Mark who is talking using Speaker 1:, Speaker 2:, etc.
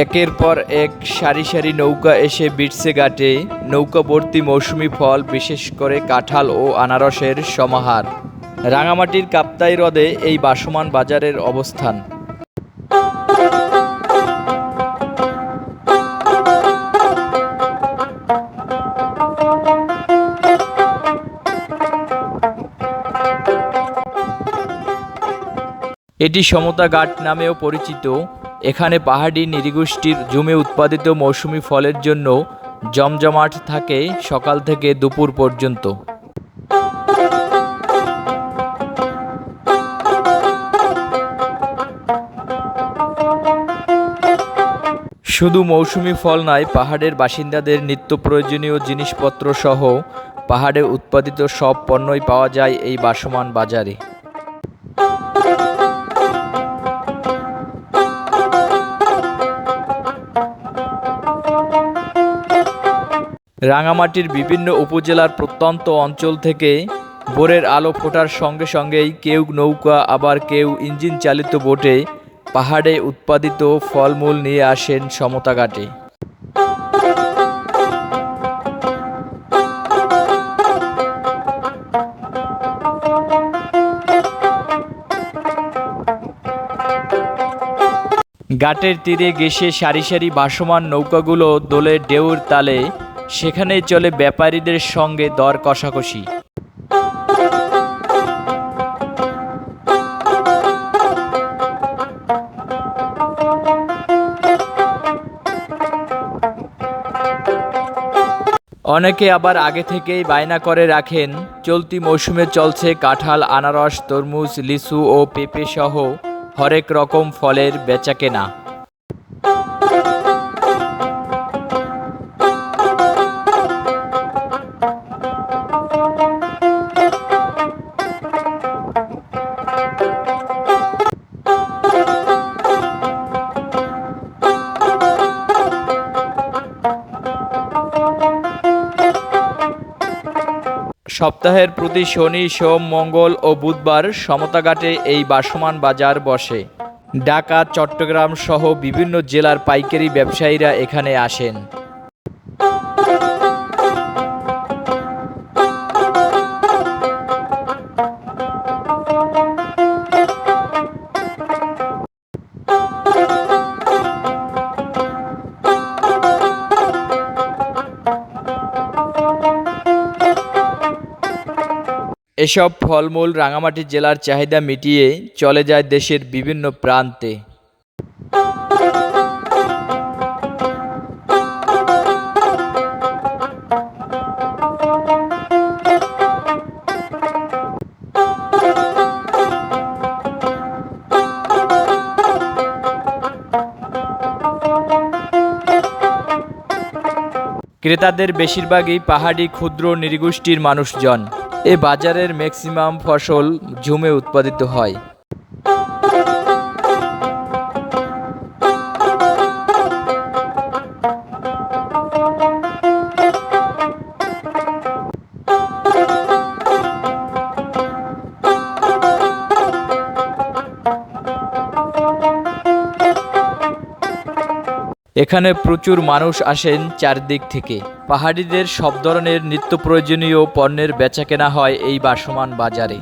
Speaker 1: একের পর এক সারি সারি নৌকা এসে বিটসে ঘাটে। নৌকা ভর্তি মৌসুমি ফল, বিশেষ করে কাঁঠাল ও আনারসের সমাহার। রাঙামাটির কাপ্তাই হ্রদে এই বাসমান বাজারের অবস্থান। এটি সমতা ঘাট নামেও পরিচিত। এখানে পাহাড়ি নৃগোষ্ঠীর জমে উৎপাদিত মৌসুমি ফলের জন্য জমজমাট থাকে সকাল থেকে দুপুর পর্যন্ত। শুধু মৌসুমি ফল নয়, পাহাড়ের বাসিন্দাদের নিত্য প্রয়োজনীয় জিনিসপত্র সহ পাহাড়ে উৎপাদিত সব পণ্যই পাওয়া যায় এই বাসমান বাজারে। রাঙামাটির বিভিন্ন উপজেলার প্রত্যন্ত অঞ্চল থেকে ভোরের আলো ফোটার সঙ্গে সঙ্গেই কেউ নৌকা, আবার কেউ ইঞ্জিন চালিত বোটে পাহাড়ে উৎপাদিত ফলমূল নিয়ে আসেন সমতা ঘাটে। ঘাটের তীরে ঘেসে সারি সারি ভাসমান নৌকাগুলো দোলে ঢেউর তালে সেখানেই চলে ব্যাপারীদের সঙ্গে দর কষাকষি। অনেকে আবার আগে থেকেই বায়না করে রাখেন, চলতি মৌসুমে চলছে কাঁঠাল, আনারস, তরমুজ, লিচু ও পেঁপে সহ হরেক রকম ফলের বেচাকেনা। সপ্তাহের প্রতি শনি, সোম, মঙ্গল ও বুধবার সমতাঘাটে এই বাসমান বাজার বসে। ঢাকা, চট্টগ্রাম সহ বিভিন্ন জেলার পাইকারি ব্যবসায়ীরা এখানে আসেন। এসব ফলমূল রাঙামাটি জেলার চাহিদা মিটিয়ে চলে যায় দেশের বিভিন্ন প্রান্তে। ক্রেতাদের বেশিরভাগই পাহাড়ি, ক্ষুদ্র নৃগোষ্ঠীর মানুষজন। এ বাজারের ম্যাক্সিমাম ফসল ঝুমে উৎপাদিত হয়। এখানে প্রচুর মানুষ আসেন চারদিক থেকে। পাহাড়িদের সব ধরনের নিত্য প্রয়োজনীয় পণ্যের বেচাকেনা হয় এই বাসমান বাজারে।